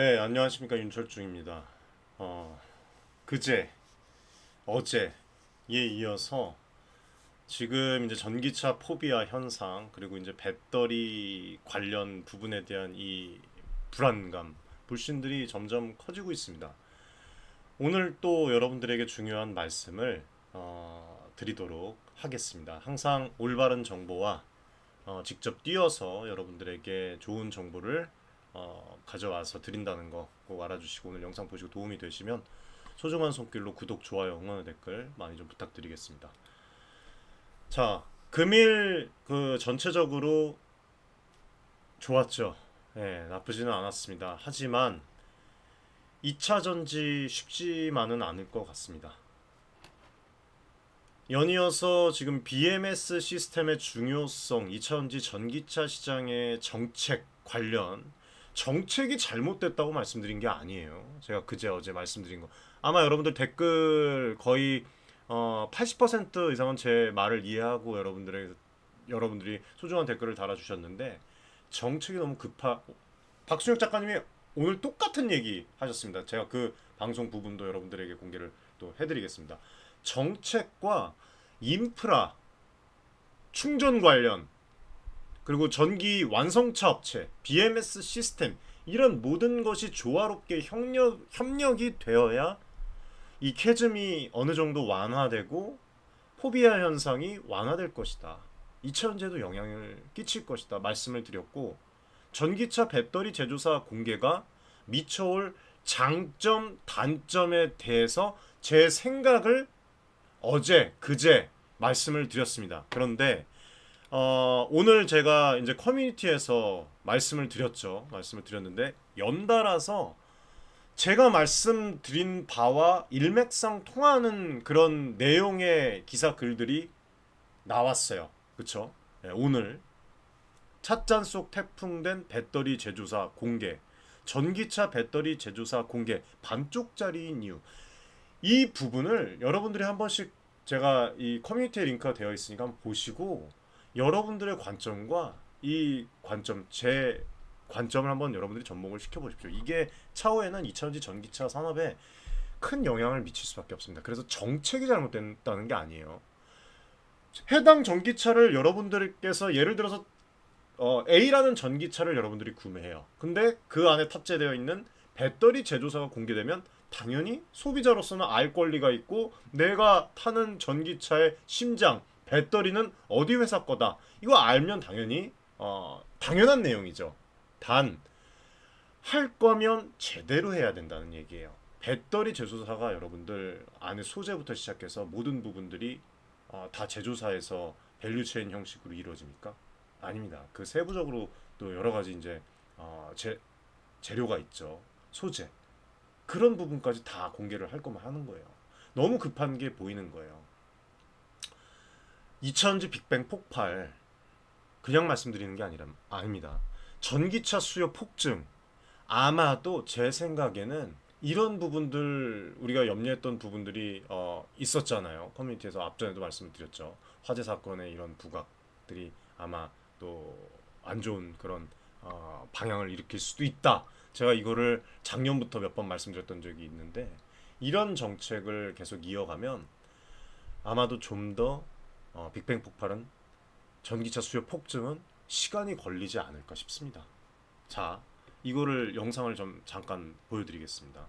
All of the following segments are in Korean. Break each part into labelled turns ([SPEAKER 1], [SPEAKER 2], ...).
[SPEAKER 1] 네, 안녕하십니까 윤철중입니다. 어, 그제, 어제에 이어서 지금 이제 전기차 포비아 현상 그리고 이제 배터리 관련 부분에 대한 이 불안감, 불신들이 점점 커지고 있습니다. 오늘 또 여러분들에게 중요한 말씀을 어, 드리도록 하겠습니다. 항상 올바른 정보와 어, 직접 뛰어서 여러분들에게 좋은 정보를 어, 가져와서 드린다는 거 꼭 알아주시고 오늘 영상 보시고 도움이 되시면 소중한 손길로 구독, 좋아요, 응원의 댓글 많이 좀 부탁드리겠습니다. 자, 금일 그 전체적으로 좋았죠. 예, 나쁘지는 않았습니다. 하지만 2차 전지 쉽지만은 않을 것 같습니다. 연이어서 지금 BMS 시스템의 중요성, 2차 전지 전기차 시장의 정책 관련 정책이 잘못됐다고 말씀드린 게 아니에요. 제가 그제 어제 말씀드린 거. 아마 여러분들 댓글 거의 어, 80% 이상은 제 말을 이해하고 여러분들의 여러분들이 소중한 댓글을 달아주셨는데 정책이 너무 급하. 박수혁 작가님이 오늘 똑같은 얘기 하셨습니다. 제가 그 방송 부분도 여러분들에게 공개를 또 해드리겠습니다. 정책과 인프라, 충전 관련 그리고 전기 완성차 업체, BMS 시스템 이런 모든 것이 조화롭게 협력, 협력이 되어야 이 캐즘이 어느 정도 완화되고 포비아 현상이 완화될 것이다. 2차 전제도 영향을 끼칠 것이다. 말씀을 드렸고 전기차 배터리 제조사 공개가 미쳐올 장점, 단점에 대해서 제 생각을 어제, 그제 말씀을 드렸습니다. 그런데 어, 오늘 제가 이제 커뮤니티에서 말씀을 드렸죠. 말씀을 드렸는데 연달아서 제가 말씀드린 바와 일맥상 통하는 그런 내용의 기사 글들이 나왔어요. 그쵸? 네, 오늘 찻잔 속 태풍된 배터리 제조사 공개, 전기차 배터리 제조사 공개 반쪽짜리인 이유. 이 부분을 여러분들이 한 번씩 제가 이 커뮤니티에 링크가 되어 있으니까 한번 보시고 여러분들의 관점과 이 관점 제 관점을 한번 여러분들이 접목을 시켜 보십시오. 이게 차후에는 2차전지 전기차 산업에 큰 영향을 미칠 수밖에 없습니다. 그래서 정책이 잘못됐다는 게 아니에요. 해당 전기차를 여러분들께서 예를 들어서 어, A라는 전기차를 여러분들이 구매해요. 근데 그 안에 탑재되어 있는 배터리 제조사가 공개되면 당연히 소비자로서는 알 권리가 있고 내가 타는 전기차의 심장, 배터리는 어디 회사 거다. 이거 알면 당연히 어, 당연한 내용이죠. 단 할 거면 제대로 해야 된다는 얘기예요. 배터리 제조사가 여러분들 안에 소재부터 시작해서 모든 부분들이 어, 다 제조사에서 밸류체인 형식으로 이루어집니까? 아닙니다. 그 세부적으로 또 여러 가지 이제 어, 재, 재료가 있죠. 소재 그런 부분까지 다 공개를 할 거면 하는 거예요. 너무 급한 게 보이는 거예요. 2000지 빅뱅 폭발 그냥 말씀드리는 게 아니라 아닙니다. 전기차 수요 폭증 아마도 제 생각에는 이런 부분들 우리가 염려했던 부분들이 어, 있었잖아요. 커뮤니티에서 앞전에도 말씀을 드렸죠. 화재 사건의 이런 부각들이 아마 또 안 좋은 그런 어, 방향을 일으킬 수도 있다. 제가 이거를 작년부터 몇 번 말씀드렸던 적이 있는데 이런 정책을 계속 이어가면 아마도 좀 더 어, 빅뱅 폭발은 전기차 수요 폭증은 시간이 걸리지 않을까 싶습니다. 자, 이거를 영상을 좀 잠깐 보여드리겠습니다.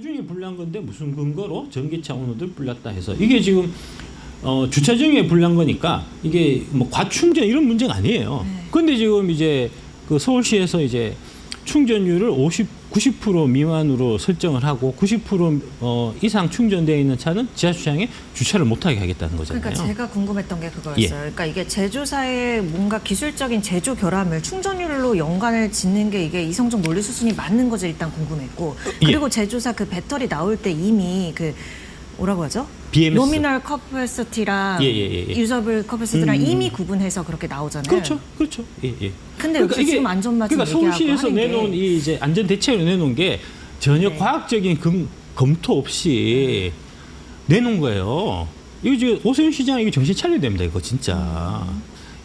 [SPEAKER 2] 중에 불난 건데 무슨 근거로 전기차 오너들 불났다 해서 이게 지금 어, 주차 중에 불난 거니까 이게 뭐 과충전 이런 문제가 아니에요. 근데 지금 이제 그 서울시에서 이제 충전율을 50 90% 미만으로 설정을 하고 90% 어, 이상 충전되어 있는 차는 지하 주차장에 주차를 못하게 하겠다는 거잖아요.
[SPEAKER 3] 그러니까 제가 궁금했던 게 그거였어요.
[SPEAKER 2] 예.
[SPEAKER 3] 그러니까 이게 제조사의 뭔가 기술적인 제조 결함을 충전율로 연관을 짓는 게 이게 이성적 논리 수준이 맞는 거지 일단 궁금했고
[SPEAKER 2] 예.
[SPEAKER 3] 그리고 제조사 그 배터리 나올 때 이미 그 뭐라고 하죠?
[SPEAKER 2] BMS.
[SPEAKER 3] 노미널 커퍼시티랑
[SPEAKER 2] 예, 예, 예, 예.
[SPEAKER 3] 유저블 커퍼시티랑
[SPEAKER 2] 음, 음,
[SPEAKER 3] 이미 구분해서 그렇게 나오잖아요.
[SPEAKER 2] 그렇죠, 그렇죠. 예, 예.
[SPEAKER 3] 근데 여기서 지금 안전마진
[SPEAKER 2] 그러니까
[SPEAKER 3] 얘기하고
[SPEAKER 2] 서울시에서 내놓은 이 이제 안전 대책을 내놓은 게 전혀
[SPEAKER 3] 네.
[SPEAKER 2] 과학적인 검, 검토 없이 내놓은 거예요. 이거 지금 오세훈 시장 이거 정신 차려야 됩니다. 이거 진짜.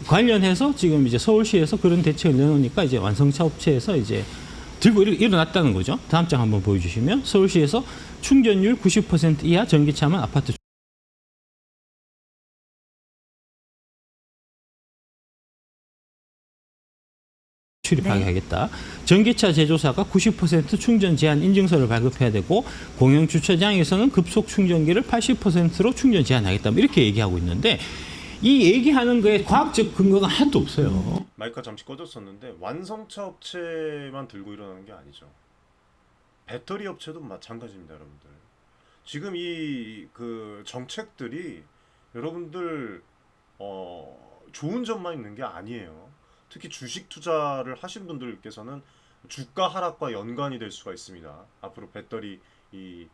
[SPEAKER 2] 관련해서 지금 이제 서울시에서 그런 대책을 내놓으니까 이제 완성차 업체에서 이제 들고 일- 일어났다는 거죠. 다음 장 한번 보여주시면 서울시에서 충전율 90% 이하 전기차만 아파트 출입하게
[SPEAKER 3] 네.
[SPEAKER 2] 하겠다. 전기차 제조사가 90% 충전 제한 인증서를 발급해야 되고 공영 주차장에서는 급속 충전기를 80%로 충전 제한하겠다. 뭐 이렇게 얘기하고 있는데 이 얘기하는 거에 과학적 근거가 하나도 없어요.
[SPEAKER 1] 마이크가 잠시 꺼졌었는데 완성차 업체만 들고 일어나는 게 아니죠. 배터리 업체도 마찬가지입니다, 여러분들. 지금 이 그 정책들이 여러분들 어 좋은 점만 있는 게 아니에요. 특히 주식 투자를 하신 분들께서는 주가 하락과 연관이 될 수가 있습니다. 앞으로 배터리 이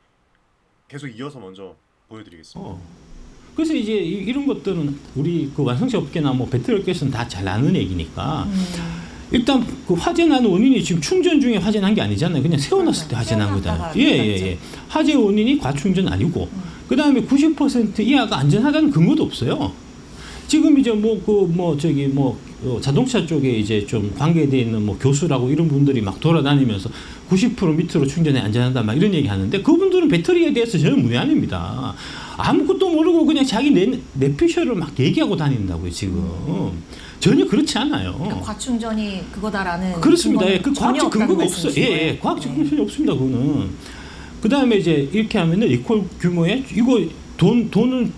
[SPEAKER 1] 계속 이어서 먼저 보여드리겠습니다.
[SPEAKER 2] 어. 그래서 이제 이- 이런 것들은 우리 그 완성차 업계나 뭐 배터리 업계에서는 다 잘 아는 얘기니까 일단 그 화재 나는 원인이 지금 충전 중에 화재 난 게 아니잖아요. 그냥 세워놨을 때 화재 난 거다.
[SPEAKER 3] 세워놨다가
[SPEAKER 2] 예예 예. 화재 원인이 과충전 아니고 그 다음에 90% 이하가 안전하다는 근거도 없어요. 지금 이제 뭐 그뭐 저기 뭐 어, 자동차 쪽에 이제 좀 관계돼 있는 뭐 교수라고 이런 분들이 막 돌아다니면서 90% 밑으로 충전에 안전하다 막 이런 얘기 하는데 그분들은 배터리에 대해서 전혀 문외한입니다. 아무것도 모르고 그냥 자기 내 내피셜을 막 얘기하고 다닌다고요 지금 전혀 그렇지 않아요.
[SPEAKER 3] 그러니까 과충전이 그거다라는
[SPEAKER 2] 그렇습니다. 예, 그 과학적 근거가 없어요. 예? 예, 과학적
[SPEAKER 3] 네.
[SPEAKER 2] 근거는 없습니다. 그거는. 그 다음에 이제 이렇게 하면은 리콜 규모에 이거 돈 돈은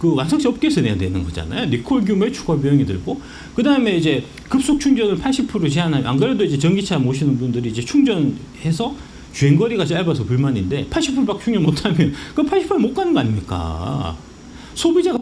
[SPEAKER 2] 그 완성차 업계에서 내야 되는 거잖아요. 리콜 규모의 추가 비용이 들고 그 다음에 이제 급속 충전을 80% 제한하면 안 그래도 이제 전기차 모시는 분들이 이제 충전해서 주행 거리가 짧아서 불만인데 80%밖에 충전 못하면 그 80%못 가는 거 아닙니까? 소비자가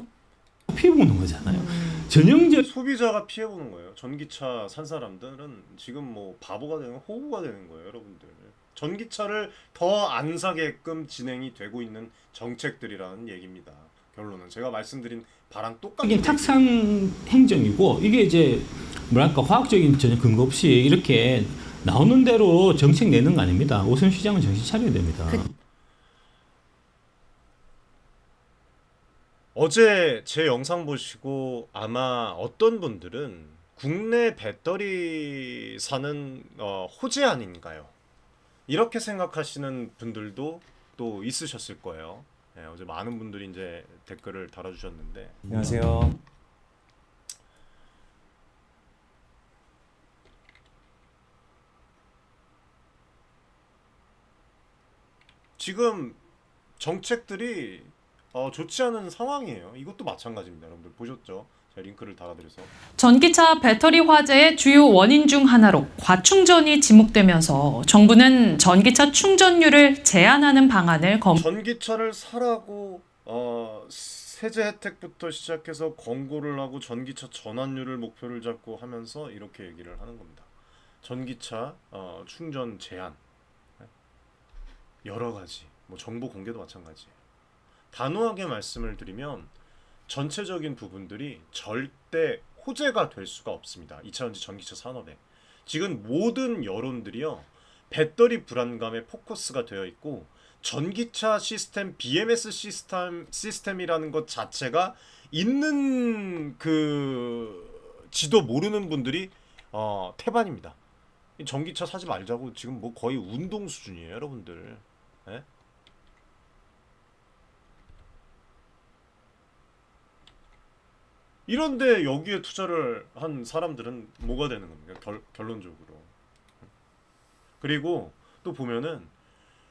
[SPEAKER 2] 피해 보는 거잖아요.
[SPEAKER 3] 음.
[SPEAKER 2] 전형적
[SPEAKER 1] 소비자가 피해 보는 거예요. 전기차 산 사람들은 지금 뭐 바보가 되는 호구가 되는 거예요, 여러분들. 전기차를 더 안 사게끔 진행이 되고 있는 정책들이라는 얘기입니다. 결론은 제가 말씀드린 바랑 똑같은
[SPEAKER 2] 이게 탁상 행정이고 이게 이제 뭐랄까 화학적인 전혀 근거 없이 이렇게 나오는 대로 정책 내는 거 아닙니다. 오선 시장은 정신 차려야 됩니다.
[SPEAKER 3] 그-
[SPEAKER 1] 어제 제 영상 보시고 아마 어떤 분들은 국내 배터리 사는 어, 호재 아닌가요? 이렇게 생각하시는 분들도 또 있으셨을 거예요. 예, 어제 많은 분들이 이제 댓글을 달아주셨는데
[SPEAKER 4] 안녕하세요.
[SPEAKER 1] 지금 정책들이 어, 좋지 않은 상황이에요. 이것도 마찬가지입니다. 여러분들 보셨죠? 제가 링크를 달아드려서
[SPEAKER 5] 전기차 배터리 화재의 주요 원인 중 하나로 과충전이 지목되면서 정부는 전기차 충전율을 제한하는 방안을 검
[SPEAKER 1] 전기차를 사라고 어, 세제 혜택부터 시작해서 권고를 하고 전기차 전환율을 목표를 잡고 하면서 이렇게 얘기를 하는 겁니다. 전기차 어, 충전 제한 네. 여러 가지 뭐 정보 공개도 마찬가지예요. 단호하게 말씀을 드리면 전체적인 부분들이 절대 호재가 될 수가 없습니다. 2차전지 전기차 산업에 지금 모든 여론들이요 배터리 불안감에 포커스가 되어 있고 전기차 시스템 BMS 시스템 시스템이라는 것 자체가 있는 그 지도 모르는 분들이 어, 태반입니다. 이 전기차 사지 말자고 지금 뭐 거의 운동 수준이에요, 여러분들. 예? 이런데 여기에 투자를 한 사람들은 뭐가 되는 겁니까? 결, 결론적으로. 그리고 또 보면은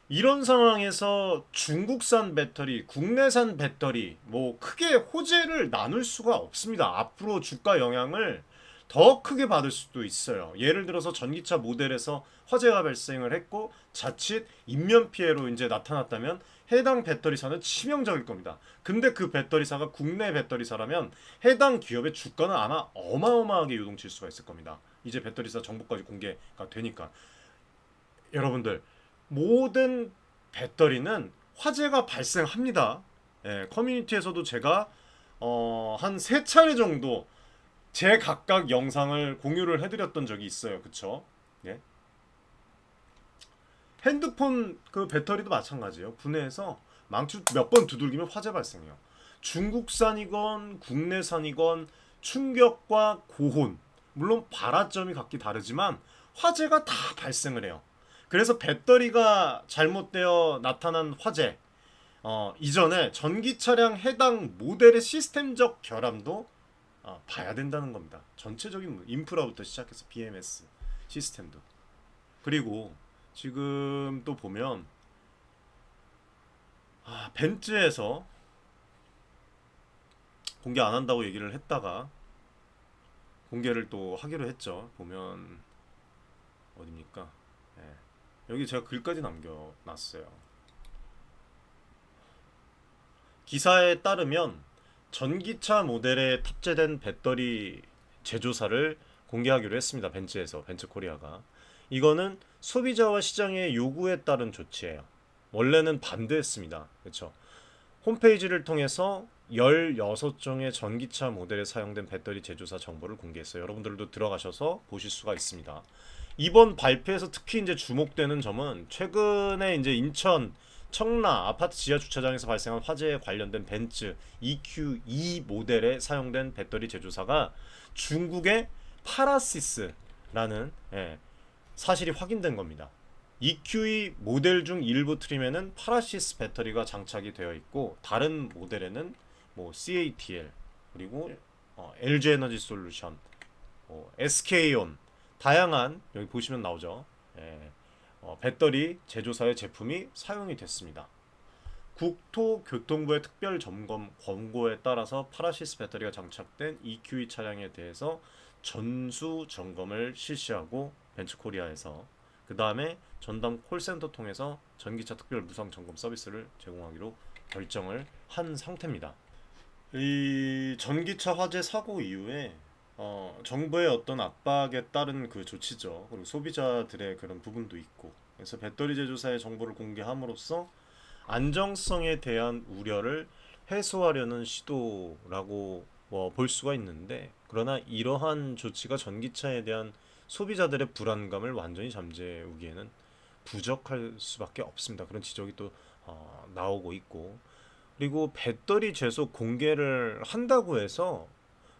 [SPEAKER 1] 이런 상황에서 중국산 배터리, 국내산 배터리 뭐 크게 호재를 나눌 수가 없습니다. 앞으로 주가 영향을 더 크게 받을 수도 있어요. 예를 들어서 전기차 모델에서 화재가 발생을 했고 자칫 인면 피해로 이제 나타났다면 해당 배터리사는 치명적일 겁니다. 근데 그 배터리사가 국내 배터리사라면 해당 기업의 주가는 아마 어마어마하게 요동칠 수가 있을 겁니다. 이제 배터리사 정보까지 공개가 되니까 여러분들 모든 배터리는 화재가 발생합니다. 예, 커뮤니티에서도 제가 어, 한 세 차례 정도 제 각각 영상을 공유를 해드렸던 적이 있어요. 그쵸? 예. 핸드폰 그 배터리도 마찬가지예요. 국내에서 망치 몇 번 두들기면 화재 발생해요. 중국산이건 국내산이건 충격과 고혼 물론 발화점이 각기 다르지만 화재가 다 발생을 해요. 그래서 배터리가 잘못되어 나타난 화재 어, 이전에 전기 차량 해당 모델의 시스템적 결함도 어, 봐야 된다는 겁니다. 전체적인 인프라부터 시작해서 BMS 시스템도 그리고 지금 또 보면 아, 벤츠에서 공개 안 한다고 얘기를 했다가 공개를 또 하기로 했죠. 보면 어딥니까? 예. 여기 제가 글까지 남겨놨어요. 기사에 따르면 전기차 모델에 탑재된 배터리 제조사를 공개하기로 했습니다. 벤츠에서 벤츠 코리아가 이거는 소비자와 시장의 요구에 따른 조치예요. 원래는 반대했습니다. 그렇죠? 홈페이지를 통해서 16종의 전기차 모델에 사용된 배터리 제조사 정보를 공개했어요. 여러분들도 들어가셔서 보실 수가 있습니다. 이번 발표에서 특히 이제 주목되는 점은 최근에 이제 인천 청라 아파트 지하 주차장에서 발생한 화재에 관련된 벤츠 EQ2 모델에 사용된 배터리 제조사가 중국의 파라시스라는 예, 사실이 확인된 겁니다. EQ2 모델 중 일부 트림에는 파라시스 배터리가 장착이 되어 있고 다른 모델에는 뭐 CATL 그리고 어, LG 에너지 솔루션, 뭐 SK온 다양한 여기 보시면 나오죠. 예, 어, 배터리 제조사의 제품이 사용이 됐습니다. 국토교통부의 특별 점검 권고에 따라서 파라시스 배터리가 장착된 EQ2 차량에 대해서 전수 점검을 실시하고 벤츠코리아에서 그 다음에 전담 콜센터 통해서 전기차 특별 무상 점검 서비스를 제공하기로 결정을 한 상태입니다. 이 전기차 화재 사고 이후에 어, 정부의 어떤 압박에 따른 그 조치죠. 그리고 소비자들의 그런 부분도 있고. 그래서 배터리 제조사의 정보를 공개함으로써 안정성에 대한 우려를 해소하려는 시도라고 뭐 볼 수가 있는데 그러나 이러한 조치가 전기차에 대한 소비자들의 불안감을 완전히 잠재우기에는 부족할 수밖에 없습니다. 그런 지적이 또 어, 나오고 있고 그리고 배터리 제소 공개를 한다고 해서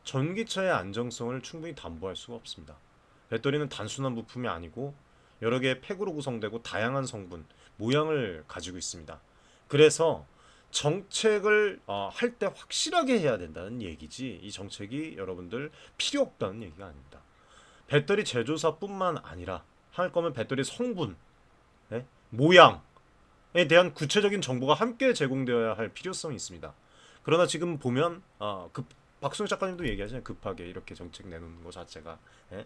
[SPEAKER 1] 전기차의 안정성을 충분히 담보할 수가 없습니다. 배터리는 단순한 부품이 아니고 여러 개의 팩으로 구성되고 다양한 성분, 모양을 가지고 있습니다. 그래서 정책을 어, 할때 확실하게 해야 된다는 얘기지 이 정책이 여러분들 필요 없다는 얘기가 아닙니다. 배터리 제조사뿐만 아니라 할 거면 배터리 성분, 예? 모양에 대한 구체적인 정보가 함께 제공되어야 할 필요성이 있습니다. 그러나 지금 보면 어, 급 박수영 작가님도 얘기하잖아요. 급하게 이렇게 정책 내놓는 것 자체가 예?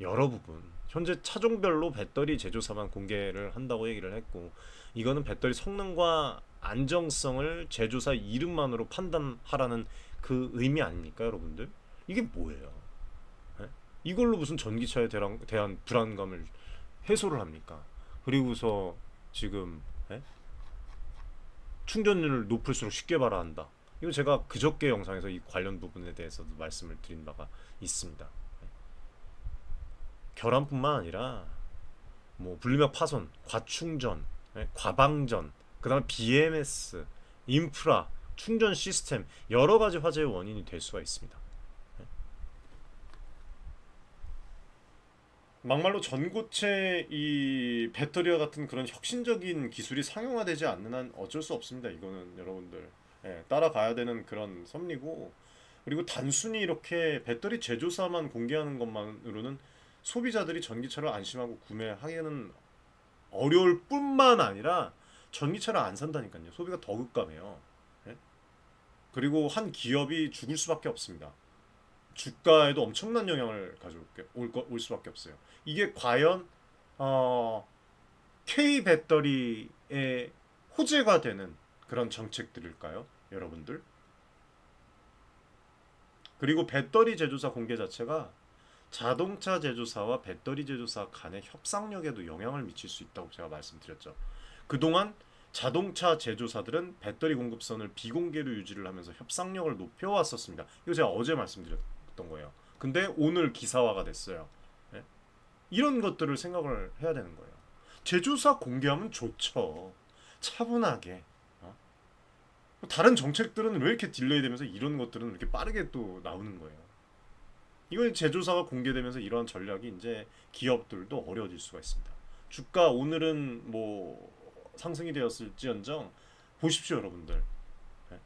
[SPEAKER 1] 여러 부분 현재 차종별로 배터리 제조사만 공개를 한다고 얘기를 했고 이거는 배터리 성능과 안정성을 제조사 이름만으로 판단하라는 그 의미 아닙니까, 여러분들? 이게 뭐예요? 예? 이걸로 무슨 전기차에 대한, 대한 불안감을 해소를 합니까? 그리고서 지금 예? 충전율을 높을수록 쉽게 발화한다. 이거 제가 그저께 영상에서 이 관련 부분에 대해서도 말씀을 드린 바가 있습니다. 결함뿐만 아니라 뭐 분리막 파손, 과충전, 예, 과방전, 그다음에 BMS, 인프라, 충전 시스템 여러 가지 화재의 원인이 될 수가 있습니다. 예. 막말로 전고체 이 배터리와 같은 그런 혁신적인 기술이 상용화되지 않는 한 어쩔 수 없습니다. 이거는 여러분들 예, 따라가야 되는 그런 섭리고 그리고 단순히 이렇게 배터리 제조사만 공개하는 것만으로는 소비자들이 전기차를 안심하고 구매하기는 어려울 뿐만 아니라 전기차를 안 산다니까요. 소비가 더 급감해요. 예? 그리고 한 기업이 죽을 수밖에 없습니다. 주가에도 엄청난 영향을 가져올게 올, 거, 올 수밖에 없어요. 이게 과연 어, K 배터리의 호재가 되는 그런 정책들일까요, 여러분들? 그리고 배터리 제조사 공개 자체가 자동차 제조사와 배터리 제조사 간의 협상력에도 영향을 미칠 수 있다고 제가 말씀드렸죠. 그동안 자동차 제조사들은 배터리 공급선을 비공개로 유지를 하면서 협상력을 높여왔었습니다. 이거 제가 어제 말씀드렸던 거예요. 근데 오늘 기사화가 됐어요. 예? 이런 것들을 생각을 해야 되는 거예요. 제조사 공개하면 좋죠. 차분하게. 어? 다른 정책들은 왜 이렇게 딜레이 되면서 이런 것들은 이렇게 빠르게 또 나오는 거예요. 이건 제조사가 공개되면서 이러한 전략이 이제 기업들도 어려워질 수가 있습니다. 주가 오늘은 뭐 상승이 되었을지언정 보십시오, 여러분들. 네.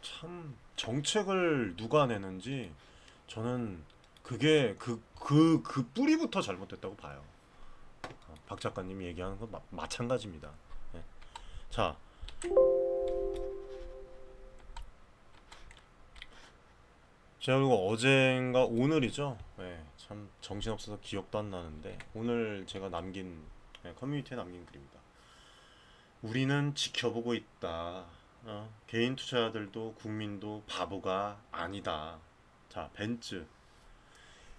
[SPEAKER 1] 참 정책을 누가 내는지 저는 그게 그그그 뿌리부터 잘못됐다고 봐요. 어, 박 작가님이 얘기하는 건 마, 마찬가지입니다. 예. 자, 제가 그리고 어젠가 오늘이죠. 예, 참 정신 없어서 기억도 안 나는데 오늘 제가 남긴 예, 커뮤니티에 남긴 글입니다. 우리는 지켜보고 있다. 어, 개인 투자자들도 국민도 바보가 아니다. 자, 벤츠.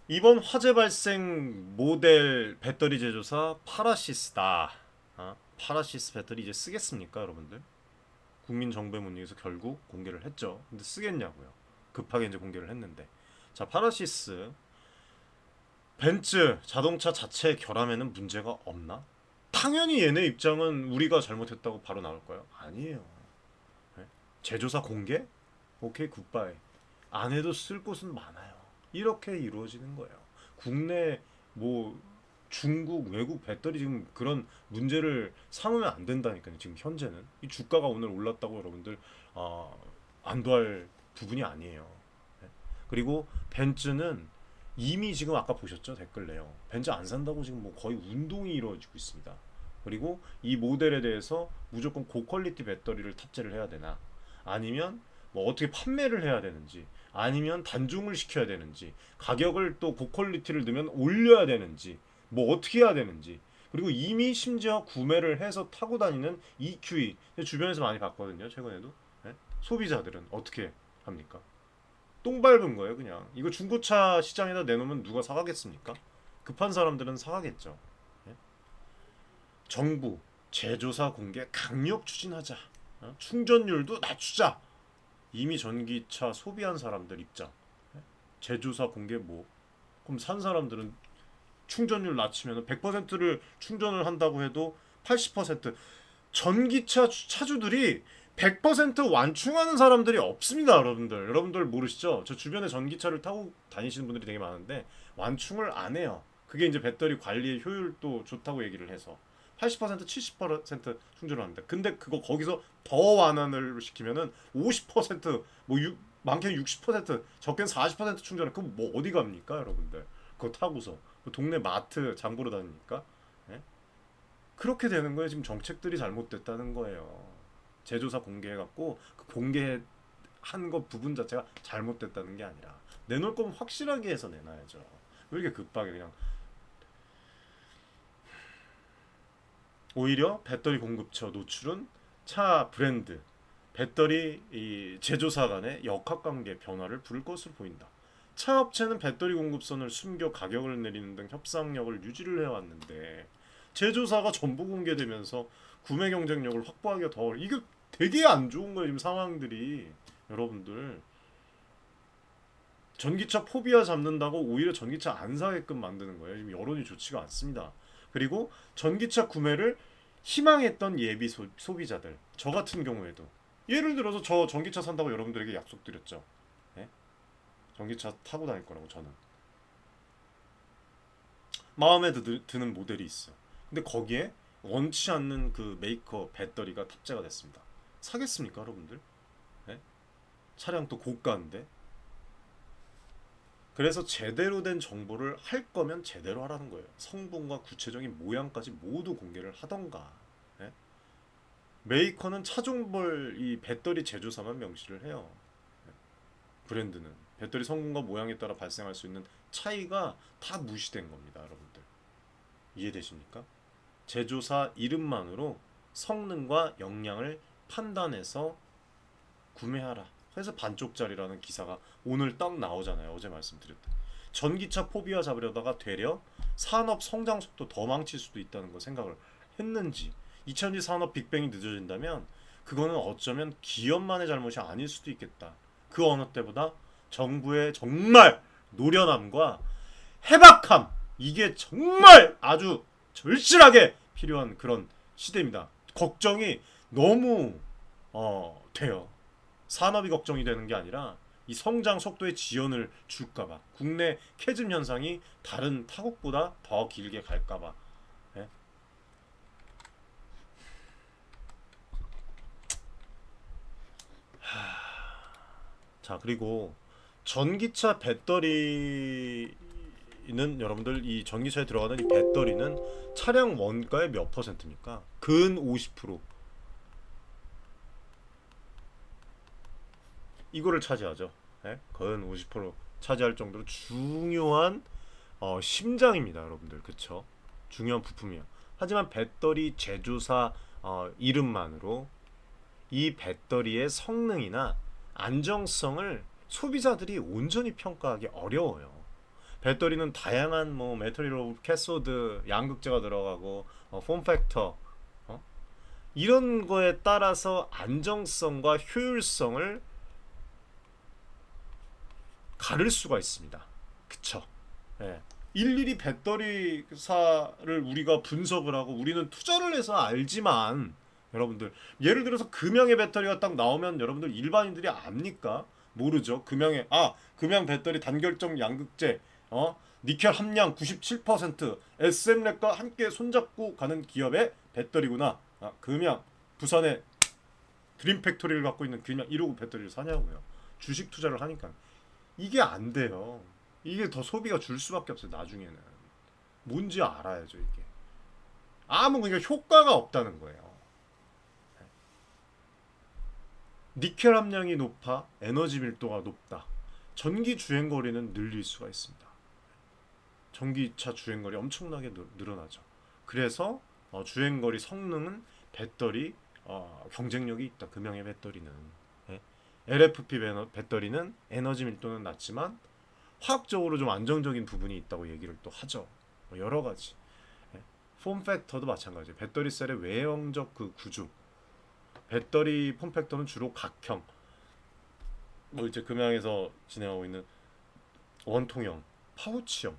[SPEAKER 1] 이번 화재 발생 모델 배터리 제조사 파라시스다. 어, 파라시스 배터리 이제 쓰겠습니까, 여러분들? 국민 정부의 문의에서 결국 공개를 했죠. 근데 쓰겠냐고요. 급하게 이제 공개를 했는데. 자, 파라시스 벤츠 자동차 자체 결함에는 문제가 없나? 당연히 얘네 입장은 우리가 잘못했다고 바로 나올까요? 아니에요. 네? 제조사 공개? 오케이 굿바이. 안 해도 쓸 곳은 많아요. 이렇게 이루어지는 거예요. 국내 뭐 중국 외국 배터리 지금 그런 문제를 삼으면 안 된다니까요. 지금 현재는 이 주가가 오늘 올랐다고 여러분들 아, 안도할 부분이 아니에요. 네? 그리고 벤츠는 이미 지금 아까 보셨죠 댓글 내용 벤츠 안 산다고 지금 뭐 거의 운동이 이루어지고 있습니다. 그리고 이 모델에 대해서 무조건 고퀄리티 배터리를 탑재를 해야 되나 아니면 뭐 어떻게 판매를 해야 되는지 아니면 단종을 시켜야 되는지 가격을 또 고퀄리티를 넣으면 올려야 되는지 뭐 어떻게 해야 되는지 그리고 이미 심지어 구매를 해서 타고 다니는 EQE 주변에서 많이 봤거든요 최근에도 네? 소비자들은 어떻게 합니까? 똥 밟은 거예요 그냥 이거 중고차 시장에다 내놓으면 누가 사가겠습니까? 급한 사람들은 사가겠죠 예? 정부 제조사 공개 강력 추진하자 어? 충전율도 낮추자 이미 전기차 소비한 사람들 입장 예? 제조사 공개 뭐 그럼 산 사람들은 충전율 낮추면 100%를 충전을 한다고 해도 80% 전기차 주- 차주들이 100% 완충하는 사람들이 없습니다, 여러분들. 여러분들 모르시죠? 저 주변에 전기차를 타고 다니시는 분들이 되게 많은데 완충을 안 해요. 그게 이제 배터리 관리의 효율도 좋다고 얘기를 해서 80% 70% 충전을 합니다. 근데 그거 거기서 더 완화를 시키면은 50%뭐 많게는 60% 적게는 40% 충전을 그럼 뭐 어디 갑니까, 여러분들? 그거 타고서 그 동네 마트 장 보러 다니니까 예? 그렇게 되는 거예요. 지금 정책들이 잘못됐다는 거예요. 제조사 공개해갖고 그 공개한 것 부분 자체가 잘못됐다는 게 아니라 내놓을 거면 확실하게 해서 내놔야죠. 왜 이렇게 급하게 그냥 오히려 배터리 공급처 노출은 차 브랜드 배터리 이 제조사 간의 역학관계 변화를 부를 것으로 보인다. 차 업체는 배터리 공급선을 숨겨 가격을 내리는 등 협상력을 유지를 해왔는데 제조사가 전부 공개되면서 구매 경쟁력을 확보하기가 더 이게 되게 안 좋은 거예요 지금 상황들이. 여러분들. 전기차 포비아 잡는다고 오히려 전기차 안 사게끔 만드는 거예요. 지금 여론이 좋지가 않습니다 그리고 전기차 구매를 희망했던 예비 소, 소비자들 저 같은 경우에도 예를 들어서 저 전기차 산다고 여러분들에게 약속드렸죠 예? 전기차 타고 다닐 거라고 저는 마음에 드, 드는 모델이 있어 근데 거기에 원치 않는 그 메이커 배터리가 탑재가 됐습니다. 사겠습니까, 여러분들? 네? 차량 또 고가인데. 그래서 제대로 된 정보를 할 거면 제대로 하라는 거예요. 성분과 구체적인 모양까지 모두 공개를 하던가. 네? 메이커는 차종별 이 배터리 제조사만 명시를 해요. 네? 브랜드는 배터리 성분과 모양에 따라 발생할 수 있는 차이가 다 무시된 겁니다, 여러분들. 이해되십니까? 제조사 이름만으로 성능과 영양을 판단해서 구매하라. 그래서 반쪽짜리라는 기사가 오늘 딱 나오잖아요. 어제 말씀드렸던. 전기차 포비아 잡으려다가 되려 산업 성장 속도 더 망칠 수도 있다는 거 생각을 했는지 2000년 산업 빅뱅이 늦어진다면 그거는 어쩌면 기업만의 잘못이 아닐 수도 있겠다. 그 어느 때보다 정부의 정말 노련함과 해박함 이게 정말 아주 절실하게 필요한 그런 시대입니다. 걱정이 너무 어, 돼요. 산업이 걱정이 되는 게 아니라 이 성장 속도에 지연을 줄까봐 국내 캐즘 현상이 다른 타국보다 더 길게 갈까봐 예? 자 그리고 전기차 배터리는 여러분들 이 전기차에 들어가는 이 배터리는 차량 원가의 몇 퍼센트입니까? 근 50% 이거를 차지하죠. 예? 근50% 차지할 정도로 중요한 어, 심장입니다, 여러분들. 그쵸? 중요한 부품이에요. 하지만 배터리 제조사 어, 이름만으로 이 배터리의 성능이나 안정성을 소비자들이 온전히 평가하기 어려워요. 배터리는 다양한 뭐 메터리로 캐소드, 양극재가 들어가고 어, 폼 팩터 어? 이런 거에 따라서 안정성과 효율성을 가를 수가 있습니다. 그쵸? 예. 일일이 배터리사를 우리가 분석을 하고 우리는 투자를 해서 알지만 여러분들 예를 들어서 금형의 배터리가 딱 나오면 여러분들 일반인들이 압니까? 모르죠. 금형의 아 금형 배터리 단결정 양극재 어 니켈 함량 97% SM렉과 함께 손잡고 가는 기업의 배터리구나. 아 금형 부산에 드림 팩토리를 갖고 있는 금형 이러고 배터리를 사냐고요. 주식 투자를 하니까 이게 안 돼요. 이게 더 소비가 줄 수밖에 없어요. 나중에는 뭔지 알아야죠 이게. 아무 그러니까 효과가 없다는 거예요. 니켈 함량이 높아 에너지 밀도가 높다. 전기 주행 거리는 늘릴 수가 있습니다. 전기차 주행 거리 엄청나게 늘- 늘어나죠. 그래서 어, 주행 거리 성능은 배터리 어, 경쟁력이 있다. 금형의 배터리는 예. LFP 배터리는 에너지 밀도는 낮지만 화학적으로 좀 안정적인 부분이 있다고 얘기를 또 하죠. 뭐 여러 가지. 예. 폼 팩터도 마찬가지예요. 배터리 셀의 외형적 그 구조. 배터리 폼 팩터는 주로 각형. 뭐 이제 금양에서 진행하고 있는 원통형, 파우치형.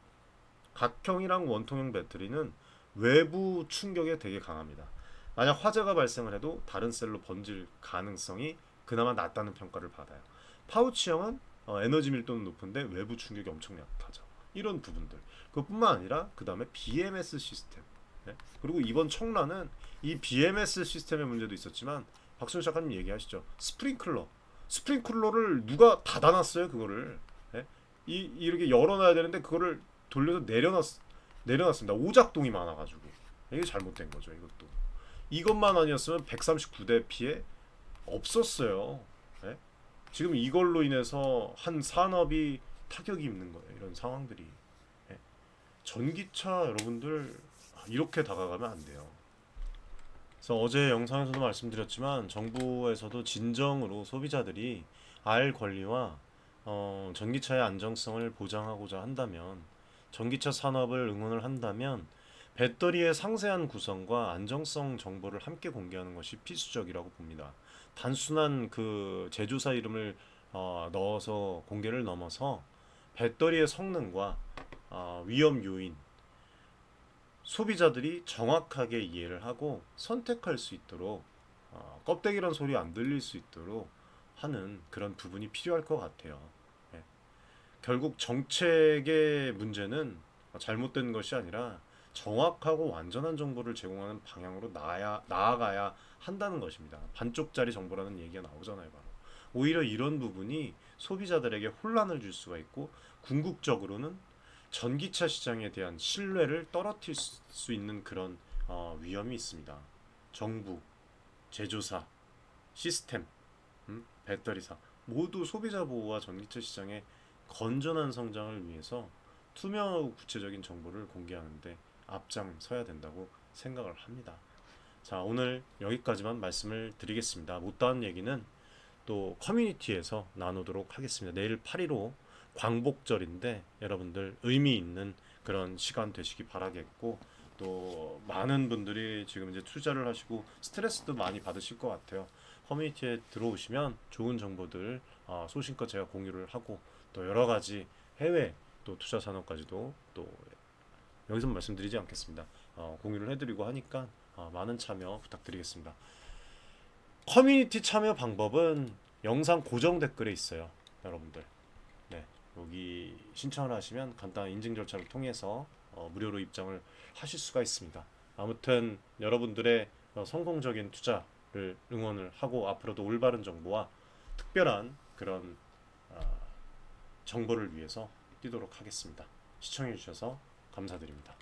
[SPEAKER 1] 각형이랑 원통형 배터리는 외부 충격에 되게 강합니다. 만약 화재가 발생을 해도 다른 셀로 번질 가능성이 그나마 낮다는 평가를 받아요. 파우치형은 어, 에너지 밀도는 높은데 외부 충격이 엄청 약하죠. 이런 부분들. 그뿐만 아니라 그 다음에 BMS 시스템. 네? 그리고 이번 청라는 이 BMS 시스템의 문제도 있었지만 박순 작가님 얘기하시죠. 스프링클러. 스프링클러를 누가 닫아놨어요 그거를. 네? 이 이렇게 열어놔야 되는데 그거를 돌려서 내려놨 내려놨습니다. 오작동이 많아가지고 이게 잘못된 거죠 이것도. 이것만 아니었으면 139대 피해 없었어요. 네? 지금 이걸로 인해서 한 산업이 타격이 입는 거예요. 이런 상황들이. 예. 전기차 여러분들 아, 이렇게 다가가면 안 돼요. 그래서 어제 영상에서도 말씀드렸지만 정부에서도 진정으로 소비자들이 알 권리와 어, 전기차의 안정성을 보장하고자 한다면 전기차 산업을 응원을 한다면 배터리의 상세한 구성과 안정성 정보를 함께 공개하는 것이 필수적이라고 봅니다. 단순한 그 제조사 이름을 어, 넣어서 공개를 넘어서 배터리의 성능과 어, 위험 요인 소비자들이 정확하게 이해를 하고 선택할 수 있도록 어, 껍데기란 소리 안 들릴 수 있도록 하는 그런 부분이 필요할 것 같아요. 예. 결국 정책의 문제는 잘못된 것이 아니라 정확하고 완전한 정보를 제공하는 방향으로 나야, 나아가야 한다는 것입니다. 반쪽짜리 정보라는 얘기가 나오잖아요. 바로. 오히려 이런 부분이 소비자들에게 혼란을 줄 수가 있고 궁극적으로는 전기차 시장에 대한 신뢰를 떨어뜨릴 수 있는 그런 어, 위험이 있습니다. 정부, 제조사, 시스템, 음? 배터리사 모두 소비자 보호와 전기차 시장의 건전한 성장을 위해서 투명하고 구체적인 정보를 공개하는데 앞장서야 된다고 생각을 합니다. 자 오늘 여기까지만 말씀을 드리겠습니다. 못다한 얘기는 또 커뮤니티에서 나누도록 하겠습니다. 내일 8.15 광복절인데 여러분들 의미 있는 그런 시간 되시기 바라겠고 또 많은 분들이 지금 이제 투자를 하시고 스트레스도 많이 받으실 것 같아요. 커뮤니티에 들어오시면 좋은 정보들 어, 소신껏 제가 공유를 하고 또 여러 가지 해외 또 투자 산업까지도 또 여기서 말씀드리지 않겠습니다. 어, 공유를 해드리고 하니까 어, 많은 참여 부탁드리겠습니다. 커뮤니티 참여 방법은 영상 고정 댓글에 있어요, 여러분들. 네, 여기 신청을 하시면 간단한 인증 절차를 통해서 어, 무료로 입장을 하실 수가 있습니다. 아무튼 여러분들의 어, 성공적인 투자를 응원을 하고 앞으로도 올바른 정보와 특별한 그런 어, 정보를 위해서 뛰도록 하겠습니다. 시청해 주셔서 감사드립니다.